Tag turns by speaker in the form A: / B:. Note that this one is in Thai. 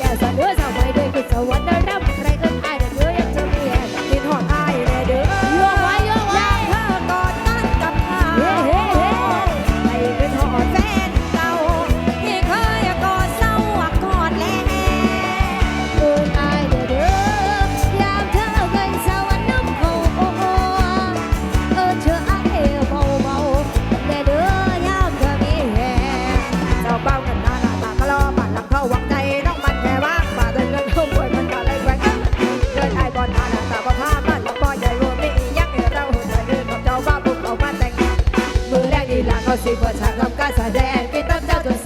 A: yes. พอสิบประชา
B: ทำกา
A: รแสด
B: งไปตามเจ้า
A: จน